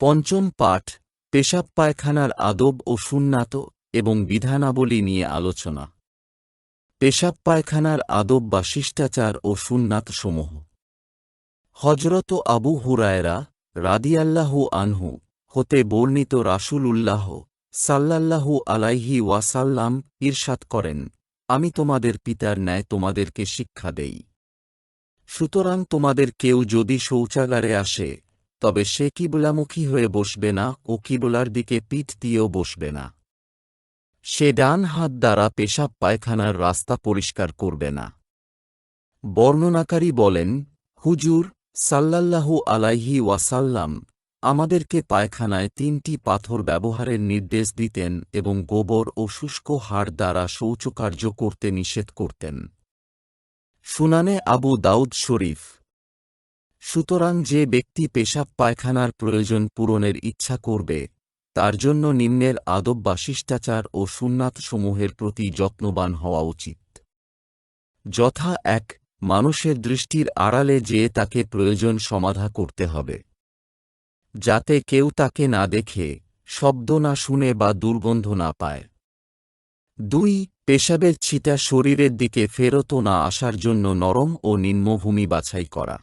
পঞ্চম পাঠ, পেশাব পায়খানার আদব ও সুন্নাত এবং বিধানাবলী নিয়ে আলোচনা। পেশাব পায়খানার আদব বা শিষ্টাচার ও সুন্নাত সমূহ। হজরত আবু হুরায়রা রাদিয়াল্লাহু আনহু হতে বর্ণিত রাসূল উল্লাহ সাল্লাল্লাহু আলাইহি ওয়াসাল্লাম ইরশাদ করেন, আমি তোমাদের পিতার ন্যায় তোমাদেরকে শিক্ষা দেই। সুতরাং তোমাদের কেউ যদি শৌচাগারে আসে তবে সে কিবলামুখী হয়ে বসবে না ও কিবলার দিকে পিঠ দিয়েও বসবে না। সে ডান হাত দ্বারা পেশাব পায়খানার রাস্তা পরিষ্কার করবে না। বর্ণনাকারী বলেন, হুজুর, সাল্লাল্লাহু আলাইহি ওয়াসাল্লাম, আমাদেরকে পায়খানায় তিনটি পাথর ব্যবহারের নির্দেশ দিতেন এবং গোবর ও শুষ্ক হাড় দ্বারা শৌচকার্য করতে নিষেধ করতেন। সুনানে আবু দাউদ শরীফ সুতরাং যে ব্যক্তি পেশাব পায়খানার প্রয়োজন পূরণের ইচ্ছা করবে, তার জন্য নিম্নের আদব বা শিষ্টাচার ও সুন্নাতসমূহের প্রতি যত্নবান হওয়া উচিত। যথা এক, মানুষের দৃষ্টির আড়ালে যে তাকে প্রয়োজন সমাধা করতে হবে। যাতে কেউ তাকে না দেখে, শব্দ না শুনে বা দুর্গন্ধ না পায়। দুই, পেশাবের ছিটা শরীরের দিকে ফেরত না আসার জন্য নরম ও নিম্নভূমি বাছাই করা।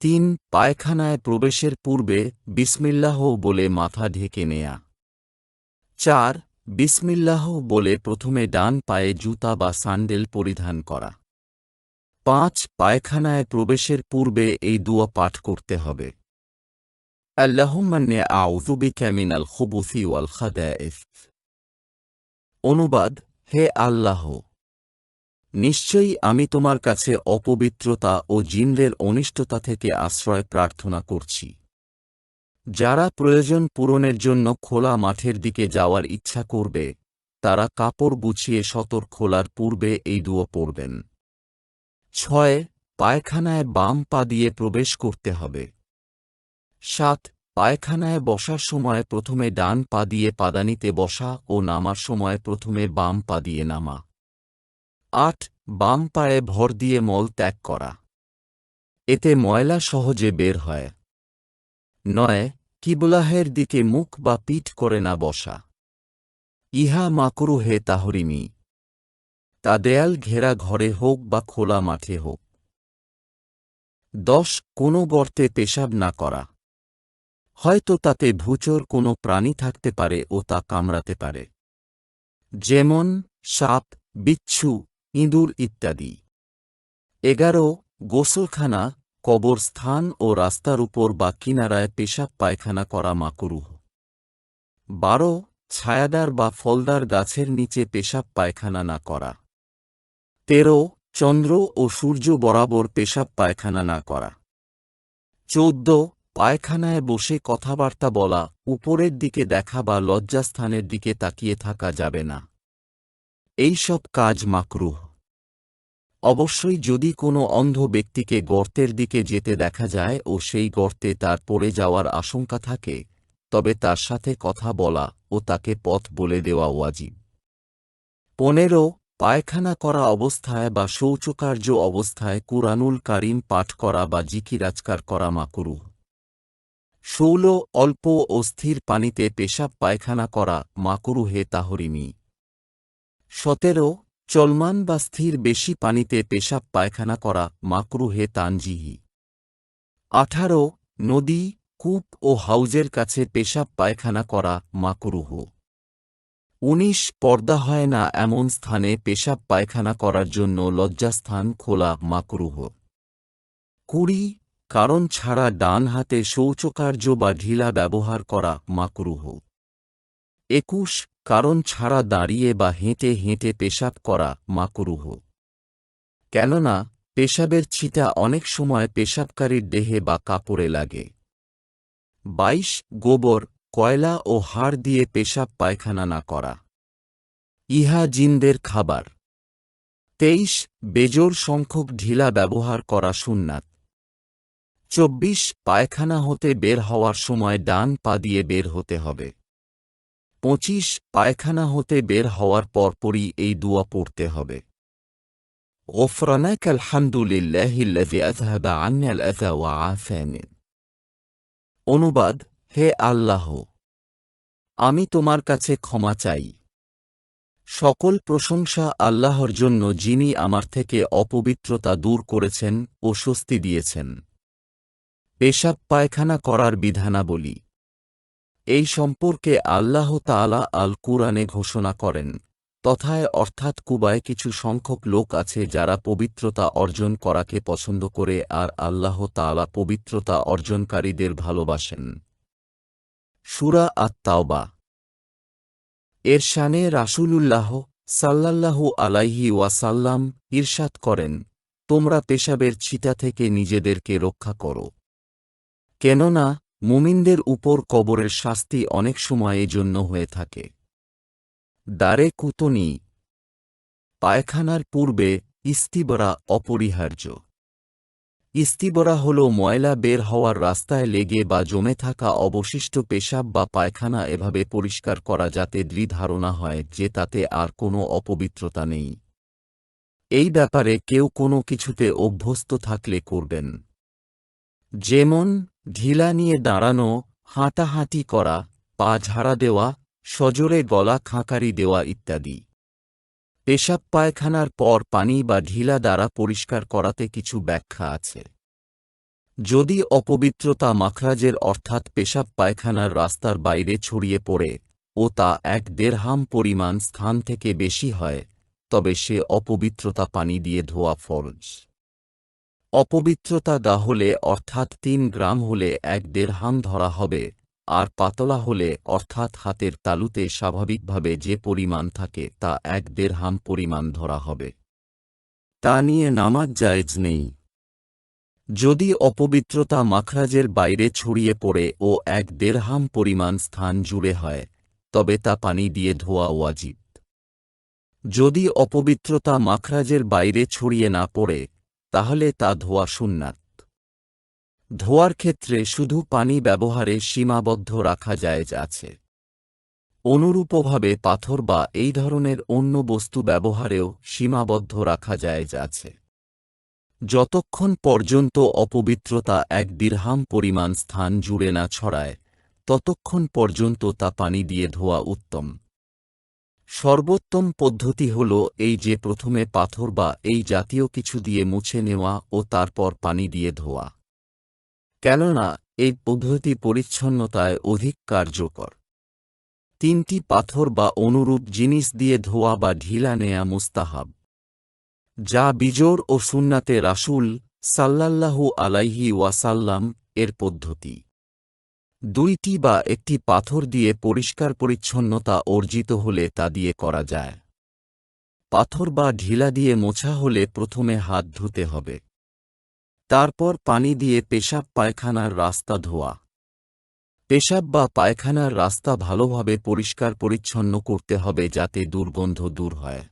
তিন পায়খানায় প্রবেশের পূর্বে বিসমিল্লাহ বলে মাথা ঢেকে নেয়া। চার, বিসমিল্লাহ বলে প্রথমে ডান পায়ে জুতা বা স্যান্ডেল পরিধান করা। পাঁচ, পায়খানায় প্রবেশের পূর্বে এই দুয়া পাঠ করতে হবে। আল্লাহুম্মান্নে আউযুবিকা মিনাল খুবুসি ওয়াল খাদাইফ। অনুবাদ, হে আল্লাহ। নিশ্চয়ই আমি তোমার কাছে অপবিত্রতা ও জিনদের অনিষ্টতা থেকে আশ্রয় প্রার্থনা করছি। যারা প্রয়োজন পূরণের জন্য খোলা মাঠের দিকে যাওয়ার ইচ্ছা করবে, তারা কাপড় গুছিয়ে সতর খোলার পূর্বে এই দুয়ো পড়বেন। ছয়, পায়খানায় বাম পা দিয়ে প্রবেশ করতে হবে। সাত, পায়খানায় বসার সময় প্রথমে ডান পা দিয়ে পাদানিতে বসা ও নামার সময় প্রথমে বাম পা দিয়ে নামা। আট, বাম পায়ে ভর দিয়ে মল ত্যাগ করা। এতে ময়লা সহজে বের হয়। নয়, কিবলাহের দিকে মুখ বা পিঠ করে না বসা। ইহা মাকরু হে তাহরিমি। তা দেয়াল ঘেরা ঘরে হোক বা খোলা মাঠে হোক। দশ, কোনো গর্তে পেশাব না করা। হয়তো তাতে ভূচর কোনো প্রাণী থাকতে পারে ও তা কামড়াতে পারে। যেমন, সাপ, বিচ্ছু ইঁদুর ইত্যাদি। এগারো, গোসলখানা, কবরস্থান ও রাস্তার উপর বা কিনারায় পেশাব পায়খানা করা মাকরুহ। বারো, ছায়াদার বা ফলদার গাছের নিচে পেশাব পায়খানা না করা। তেরো, চন্দ্র ও সূর্য বরাবর পেশাব পায়খানা না করা। চৌদ্দ, পায়খানায় বসে কথাবার্তা বলা, উপরের দিকে দেখা বা লজ্জাস্থানের দিকে তাকিয়ে থাকা যাবে না। এই সব কাজ মাকরুহ। অবশ্যই যদি কোনো অন্ধ ব্যক্তিকে গর্তের দিকে যেতে দেখা যায় ও সেই গর্তে তার পড়ে যাওয়ার আশঙ্কা থাকে, তবে তার সাথে কথা বলা ও তাকে পথ বলে দেওয়া ওয়াজিব। পনেরো, পায়খানা করা অবস্থায় বা শৌচকার্য অবস্থায় কুরানুল কারিম পাঠ করা বা জিকিরাজকার করা মাকরুহ ষোল, অল্প ও স্থির পানিতে পেশাব পায়খানা করা মাকুরু হে তাহরিমি। সতেরো চলমান বা স্থির বেশি পানিতে পেশাব পায়খানা করা মাকরুহে তানজিহি। আঠারো, নদী, কূপ ও হাউজের কাছে পেশাব পায়খানা করা মাকরুহ উনিশ, পর্দা হয় না এমন স্থানে পেশাব পায়খানা করার জন্য লজ্জাস্থান খোলা মাকরুহ কুড়ি, কারণ ছাড়া ডান হাতে শৌচকার্য বা ঢিলা ব্যবহার করা মাকরুহ একুশ কারণ ছাড়া দাঁড়িয়ে বা হেঁটে হেঁটে পেশাব করা মাকরুহ। কেননা, পেশাবের ছিটা অনেক সময় পেশাবকারীর দেহে বা কাপড়ে লাগে। বাইশ, গোবর, কয়লা ও হাড় দিয়ে পেশাব পায়খানা না করা। ইহা জিনদের খাবার। তেইশ বেজোর সংখ্যক ঢিলা ব্যবহার করা সুন্নাত। চব্বিশ, পায়খানা হতে বের হওয়ার সময় ডান পা দিয়ে বের হতে হবে। পঁচিশ পায়খানা হতে বের হওয়ার পরপরই এই দুয়া পড়তে হবে غفرانك الحمد لله الذي أذهب عني الأذى وعافاني অনুবাদ হে আল্লাহ আমি তোমার কাছে ক্ষমা চাই সকল প্রশংসা আল্লাহর জন্য যিনি আমার থেকে অপবিত্রতা দূর করেছেন ও স্বস্তি দিয়েছেন পেশাব পায়খানা করার বিধানাবলী এই সম্পর্কে আল্লাহ তাআলা আল কুরআনে ঘোষণা করেন। তথায় অর্থাৎ কুবায় কিছু সংখ্যক লোক আছে যারা পবিত্রতা অর্জন করাকে পছন্দ করে আর আল্লাহ তাআলা পবিত্রতা অর্জনকারীদের ভালোবাসেন। সুরা আত্মাওবা এর শানে রাসূলুল্লাহ সাল্লাল্লাহু আলাইহি ওয়াসাল্লাম ঈর্ষাদ করেন, তোমরা পেশাবের ছিটা থেকে নিজেদেরকে রক্ষা করো। কেননা মুমিনদের উপর কবরের শাস্তি অনেক সময় জন্য হয়ে থাকে। দ্বারে কুতনি। পায়খানার পূর্বে ইস্তিবরা অপরিহার্য। ইস্তিবরা হল ময়লা বের হওয়ার রাস্তায় লেগে বা জমে থাকা অবশিষ্ট পেশাব বা পায়খানা এভাবে পরিষ্কার করা যাতে দৃঢ় হয় যে তাতে আর কোনো অপবিত্রতা নেই। এই ব্যাপারে কেউ কোনো কিছুতে অভ্যস্ত থাকলে করবেন। যেমন ঢিলা নিয়ে দাঁড়ানো, হাঁটাহাঁটি করা, পা ঝাড়া দেওয়া, সজোরে গলা খাঁকারি দেওয়া ইত্যাদি। পেশাব পায়খানার পর পানি বা ঢিলা দ্বারা পরিষ্কার করাতে কিছু ব্যাখ্যা আছে। যদি অপবিত্রতা মাখরাজের অর্থাৎ পেশাব পায়খানার রাস্তার বাইরে ছড়িয়ে পড়ে ও তা এক দেড়হাম পরিমাণ স্থান থেকে বেশি হয়, তবে সে অপবিত্রতা পানি দিয়ে ধোয়া ফরজ। অপবিত্রতা গা হলে অর্থাৎ তিন গ্রাম হলে এক দেড়হাম ধরা হবে, আর পাতলা হলে অর্থাৎ হাতের তালুতে স্বাভাবিকভাবে যে পরিমাণ থাকে তা এক দেড়হাম পরিমাণ ধরা হবে। তা নিয়ে নামাজ জায়েজ নেই। যদি অপবিত্রতা মাখরাজের বাইরে ছড়িয়ে পড়ে ও এক দেড়হাম পরিমাণ স্থান জুড়ে হয়, তবে তা পানি দিয়ে ধোয়া ওয়াজিব। যদি অপবিত্রতা মাখরাজের বাইরে ছড়িয়ে না পড়ে তাহলে তা ধোয়া সুন্নাত। ধোয়ার ক্ষেত্রে শুধু পানি ব্যবহারে সীমাবদ্ধ রাখা জায়েজ আছে। অনুরূপভাবে পাথর বা এই ধরনের অন্য বস্তু ব্যবহারেও সীমাবদ্ধ রাখা জায়েজ আছে। যতক্ষণ পর্যন্ত অপবিত্রতা এক দীর্হাম পরিমাণ স্থান জুড়ে না ছড়ায়, ততক্ষণ পর্যন্ত তা পানি দিয়ে ধোয়া উত্তম। সর্বোত্তম পদ্ধতি হল এই যে প্রথমে পাথর বা এই জাতীয় কিছু দিয়ে মুছে নেওয়া ও তারপর পানি দিয়ে ধোয়া। কেননা, এই পদ্ধতি পরিচ্ছন্নতায় অধিক কার্যকর। তিনটি পাথর বা অনুরূপ জিনিস দিয়ে ধোয়া বা ঢিলা নেয়া মুস্তাহাব। যা বিজোর ও সুন্নাতে রাসুল সাল্লাল্লাহু আলাইহি ওয়াসাল্লাম এর পদ্ধতি। দুইটি বা একটি পাথর দিয়ে পরিষ্কার পরিচ্ছন্নতা অর্জিত হলে তা দিয়ে করা যায়। পাথর বা ঢিলা দিয়ে মোছা হলে প্রথমে হাত ধুতে হবে। তারপর পানি দিয়ে পেশাব পায়খানার রাস্তা ধোয়া। পেশাব বা পায়খানার রাস্তা ভালোভাবে পরিষ্কার পরিচ্ছন্ন করতে হবে যাতে দুর্গন্ধ দূর হয়।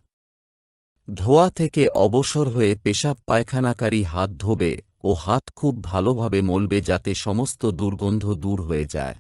ধোয়া থেকে অবসর হয়ে পেশাব পায়খানাকারী হাত ধোবে ও হাত খুব ভালোভাবে মলবে যাতে সমস্ত দুর্গন্ধ দূর হয়ে যায়।